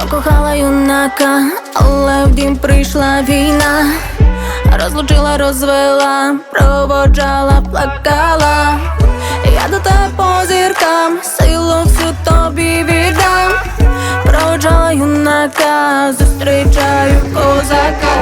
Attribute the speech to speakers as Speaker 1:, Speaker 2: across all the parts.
Speaker 1: Покохала юнака, але в дім прийшла війна розлучила, розвела, проводжала, плакала, я до тебе по зіркам, силу всю тобі віддам, проводжаю наказ, зустрічаю козака,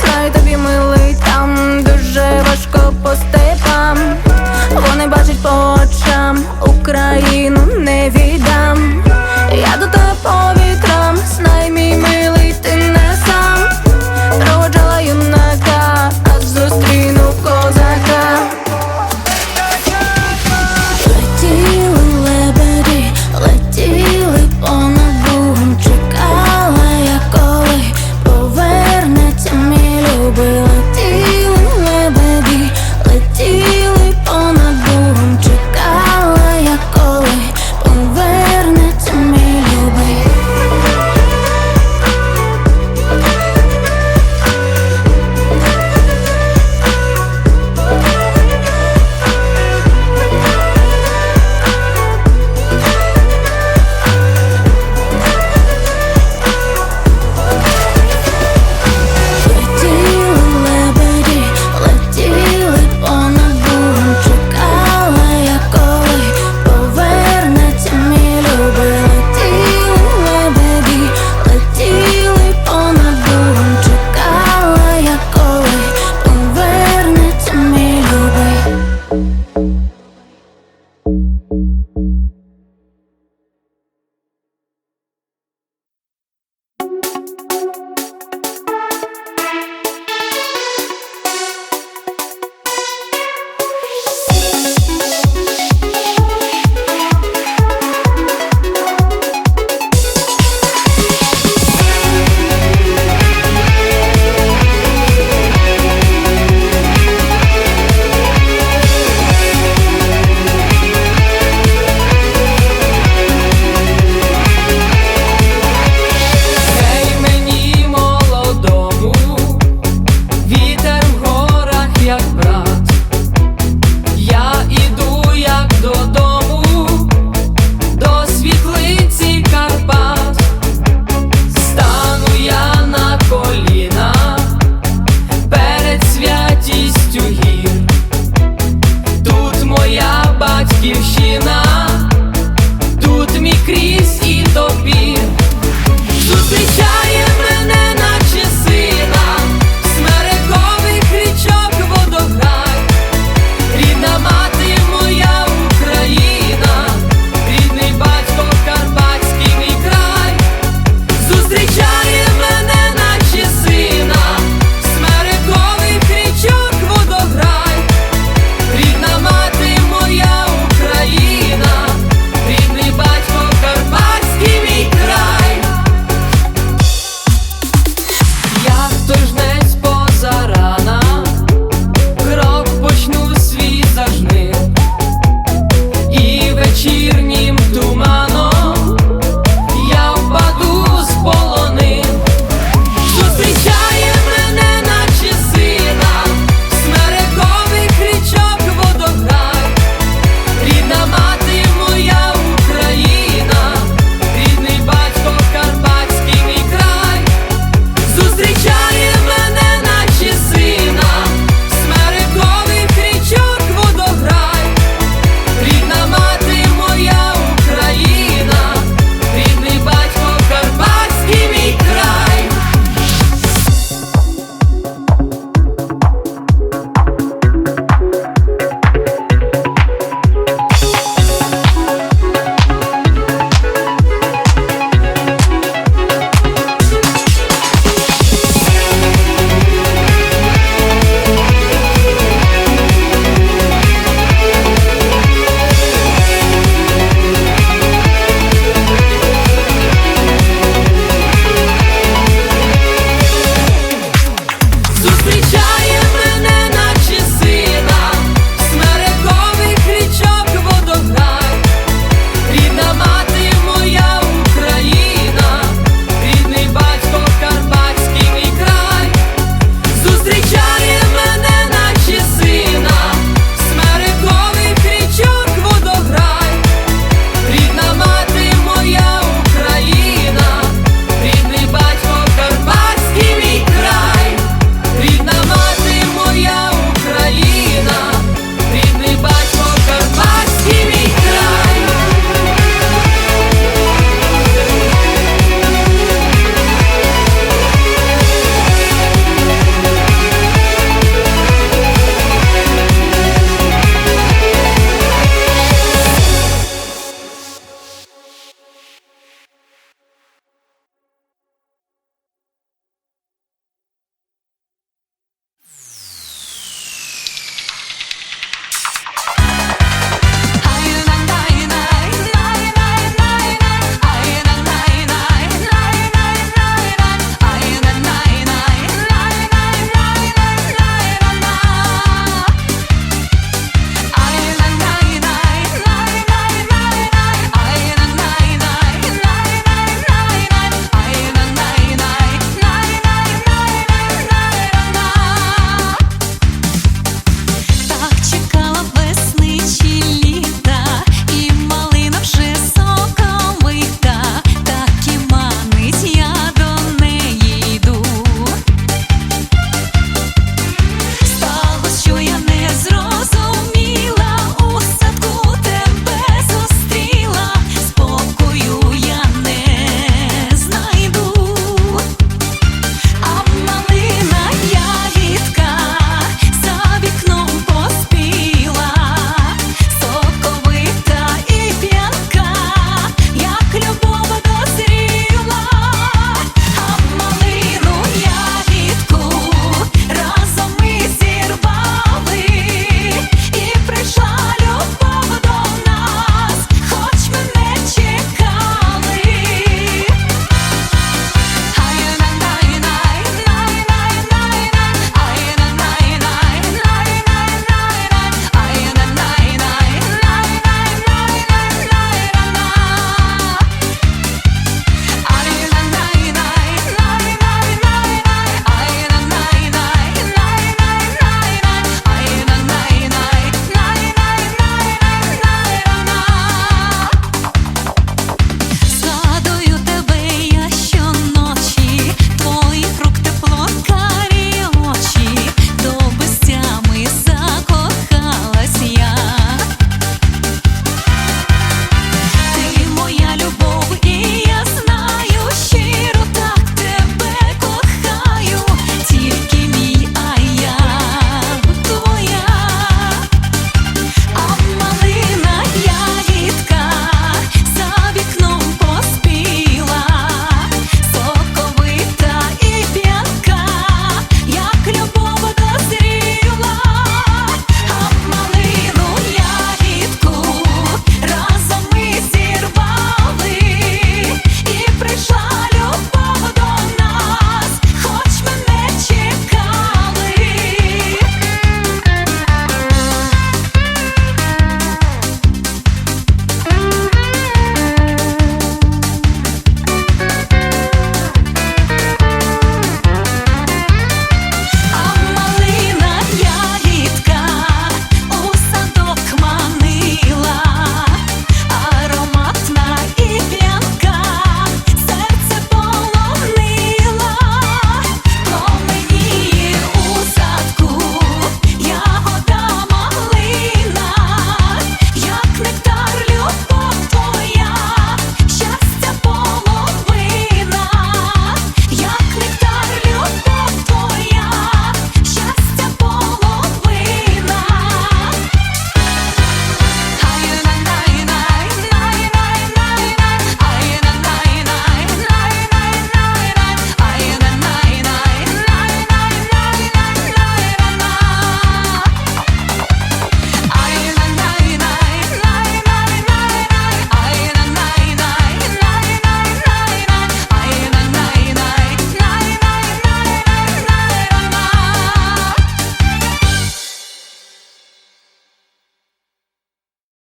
Speaker 1: Знаю тобі милий там, дуже важко постель.